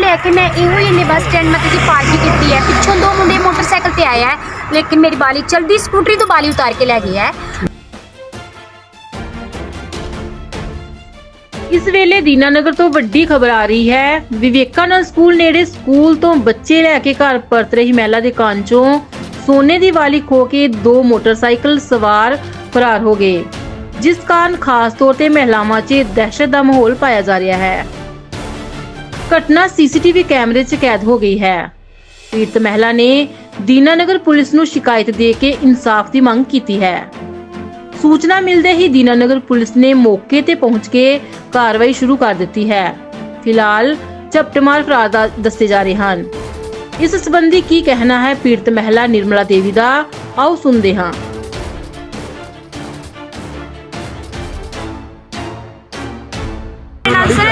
ਲੈ ਕੇ ਮੈਂ ਇਹੋ ਹੀ ਇੰਨੇ ਬੱਸ ਸਟੈਂਡ ਮੱਤੇ ਦੀ ਪਾਰਟੀ ਕੀਤੀ ਹੈ। ਪਿੱਛੋਂ ਦੋ ਮੁੰਡੇ ਮੋਟਰਸਾਈਕਲ ਤੇ ਆਏ ਲੇਕਿਨ ਮੇਰੀ ਬਾਲੀ ਚਲਦੀ ਸਕੂਟਰੀ ਤੋਂ ਬਾਲੀ ਉਤਾਰ ਕੇ ਲੈ ਗਏ ਹੈ ਇਸ ਵੇਲੇ ਦੀਨਾਨਗਰ ਤੋਂ ਵੱਡੀ ਖਬਰ ਆ ਰਹੀ ਹੈ। ਵਿਵੇਕਾਨੰਦ ਸਕੂਲ ਨੇੜੇ ਸਕੂਲ ਤੋਂ ਬੱਚੇ ਲੈ ਕੇ ਘਰ ਪਰਤ ਰਹੀ ਮਹਿਲਾ ਦੇ ਕੰਨ ਚੋਂ। ਸੋਨੇ ਦੀ ਵਾਲੀ ਖੋ ਕੇ ਦੋ ਮੋਟਰਸਾਈਕਲ ਸਵਾਰ ਫਰਾਰ ਹੋ ਗਏ, ਜਿਸ ਕਾਰਨ ਖਾਸ ਤੌਰ ਤੇ ਮਹਿਲਾਵਾਂ 'ਚ ਦਹਿਸ਼ਤ ਦਾ ਮਾਹੌਲ ਪਾਇਆ ਜਾ ਰਿਹਾ ਹੈ। ਘਟਨਾ ਸੀਸੀਟੀਵੀ ਕੈਮਰੇ 'ਚ ਕੈਦ ਹੋ ਗਈ ਹੈ। ਪੀੜਤ ਮਹਿਲਾ ਨੇ ਦੀਨਾਨਗਰ ਪੁਲਿਸ ਨੂੰ ਸ਼ਿਕਾਇਤ ਦੇ ਕੇ ਇਨਸਾਫ ਦੀ ਮੰਗ ਕੀਤੀ ਹੈ। ਸੂਚਨਾ ਮਿਲਦੇ ਹੀ ਦੀਨਾਨਗਰ ਪੁਲਿਸ ਨੇ ਮੌਕੇ ਤੇ ਪਹੁੰਚ ਕੇ ਕਾਰਵਾਈ ਸ਼ੁਰੂ ਕਰ ਦਿੱਤੀ ਹੈ। ਫਿਲਹਾਲ ਝਪਟਮਾਰ ਫਰਾਰ ਦੱਸੇ ਜਾ ਰਹੇ ਹਨ। ਇਸ ਸੰਬੰਧੀ ਕੀ ਕਹਿਣਾ ਹੈ ਪੀੜਤ ਮਹਿਲਾ ਨਿਰਮਲਾ ਦੇਵੀ ਦਾ? ਆਓ ਸੁਣਦੇ ਹਾਂ।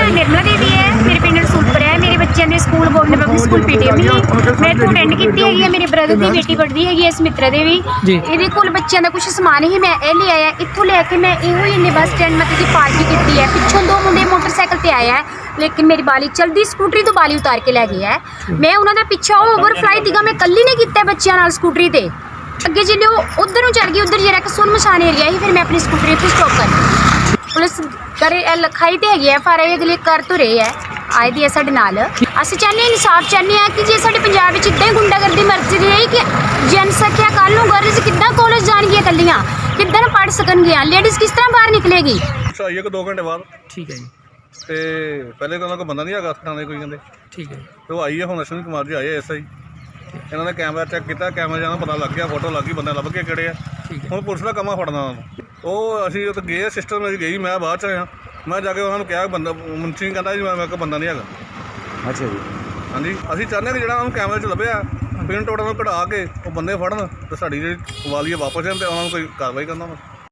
ਨਿਰਮਲਾ ਦੇਵੀ ਹੈ ਮੇਰੇ ਪਿੰਡ ਰਸੂਲਪੁਰ ਦੇ school Gobind Babbu school PTM ਹੀ। ਮੈਂ ਇੱਥੋਂ ਅਟੈਂਡ ਕੀਤੀ ਹੈਗੀ ਹੈ। ਮੇਰੇ ਬ੍ਰਦਰ ਦੀ ਬੇਟੀ ਪੜ੍ਹਦੀ ਹੈਗੀ ਹੈ ਸਮਿਤਰਾ ਦੇਵੀ ਇਹਦੇ ਕੋਲ ਬੱਚਿਆਂ ਦਾ ਕੁਝ ਸਮਾਨ ਹੀ ਮੈਂ ਇਹ ਲੈ ਆਇਆ। ਇੱਥੋਂ ਲੈ ਕੇ ਮੈਂ ਇਹੋ ਹੀ ਇੰਨੇ ਬੱਸ ਸਟੈਂਡ ਮੱਤੇ ਦੀ ਪਾਰਟੀ ਕੀਤੀ ਹੈ। ਪਿੱਛੋਂ ਦੋ ਮੁੰਡੇ ਮੋਟਰਸਾਈਕਲ ਤੇ ਹੈ। ਲੇਕਿਨ ਮੇਰੀ ਬਾਲੀ ਚਲਦੀ ਸਕੂਟਰੀ ਤੋਂ ਬਾਲੀ ਉਤਾਰ ਕੇ ਲੈ ਗਏ ਹੈ। ਮੈਂ ਉਹਨਾਂ ਦਾ ਪਿੱਛਾ ਓਵਰਫਲਾਈ ਦੀਗਾ ਮੈਂ ਕੱਲੀ ਨੇ ਕੀਤਾ ਹੈ ਬੱਚਿਆਂ ਨਾਲ ਸਕੂਟਰੀ ਤੇ। ਅੱਗੇ ਜਿਹੜੇ ਉਹ ਉਧਰ ਨੂੰ ਚੜ ਗਈ ਉਧਰ ਜਿਹੜਾ ਕਿ ਸੁਨਮਸਾਨ ਏਰੀਆ ਸੀ ਫਿਰ ਮੈਂ ਆਪਣੀ ਸਕੂਟਰੀ ਇੱਥੇ ਸਟਾਪ ਕਰ ਦਿੱਤੀ। ਪੁਲਿਸ ਕਰੇ ਇਹ ਲਿਖਾਈ ਤੇ ਹੈਗੀ ਹੈ। ਪਰ ਇਹ ਅਗਲੇ ਕਰ ਤੋਂ ਰਹੇ ਹੈ। ਆਏ ਦੀ ਹੈ ਸਾਡੇ ਨਾਲ। ਅਸੀਂ ਚਾਹੁੰਦੇ ਹਾਂ ਇਨਸਾਫ ਚਾਹੁੰਦੇ ਹਾਂ ਕਿ ਜੇ ਸਾਡੇ ਪੰਜਾਬ ਵਿੱਚ ਇਦਾਂ ਹੀ ਗੁੰਡਾਗਰਦੀ ਮਰਜ਼ੀ ਰਹੀ ਕਿ ਜਨਸੰਖਿਆ ਕੱਲ ਨੂੰ ਗਰਜ ਕਿੱਦਾਂ ਕਾਲਜ ਜਾਣਗੀਆਂ ਕੱਲੀਆਂ ਕਿੱਦਾਂ ਪੜ੍ਹ ਸਕਣਗੀਆਂ ਲੇਡੀਜ਼ ਕਿਸ ਤਰ੍ਹਾਂ ਬਾਹਰ ਨਿਕਲੇਗੀ? ਅੱਛਾ ਇੱਕ ਦੋ ਘੰਟੇ ਬਾਅਦ। ਠੀਕ ਹੈ ਜੀ। ਤੇ ਪਹਿਲੇ ਤਾਂ ਉਹਨਾਂ ਕੋਲ ਬੰਦਾ ਨਹੀਂ ਹੈਗਾ ਥਾਣੇ ਕੋਈ ਕਹਿੰਦੇ। ਠੀਕ ਹੈ ਤੇ ਉਹ ਆਈ ਹੈ ਹੁਣ ਅਸ਼ਵਨੀ ਕੁਮਾਰ ਜੀ ਆਏ ਐਸਆਈ ਇਹਨਾਂ ਨੇ ਕੈਮਰਾ ਚੈੱਕ ਕੀਤਾ ਕੈਮਰੇ ਜਾਂ ਪਤਾ ਲੱਗ ਗਿਆ ਫੋਟੋ ਲੱਗ ਗਈ ਬੰਦਾ ਲੱਭ ਕੇ ਕਿਹੜੇ ਆ। ਹੁਣ ਪੁਲਿਸ ਦਾ ਕੰਮ ਫੜਨਾ ਉਹਨਾਂ ਨੂੰ। ਉਹ ਅਸੀਂ ਉੱਥੇ ਗਏ ਸਿਸਟਰ ਮੇਰੀ ਗਈ ਮੈਂ ਬਾਅਦ ਚ ਆਇਆ। ਮੈਂ ਜਾ ਕੇ ਉਹਨਾਂ ਨੂੰ ਕਿਹਾ ਬੰਦਾ ਮੁੰਸ਼ੀ ਕਹਿੰਦਾ ਜੀ ਮੈਂ ਮੈਂ ਕੋਲ ਬੰਦਾ ਨਹੀਂ ਹੈਗਾ। ਅੱਛਾ ਜੀ। ਹਾਂਜੀ। ਅਸੀਂ ਚਾਹੁੰਦੇ ਹਾਂ ਕਿ ਜਿਹੜਾ ਉਹਨੂੰ ਕੈਮਰੇ 'ਚ ਲੱਭਿਆ ਪਿੰਨ ਟੋਟਲ ਨੂੰ ਕਢਾ ਕੇ ਉਹ ਬੰਦੇ ਫੜਨ ਤੇ ਸਾਡੀ ਜਿਹੜੀ ਵਾਲੀ ਹੈ ਵਾਪਸ ਜਾਣ ਤੇ ਉਹਨਾਂ ਨੂੰ ਕੋਈ ਕਾਰਵਾਈ ਕਰਨਾ ਵਾ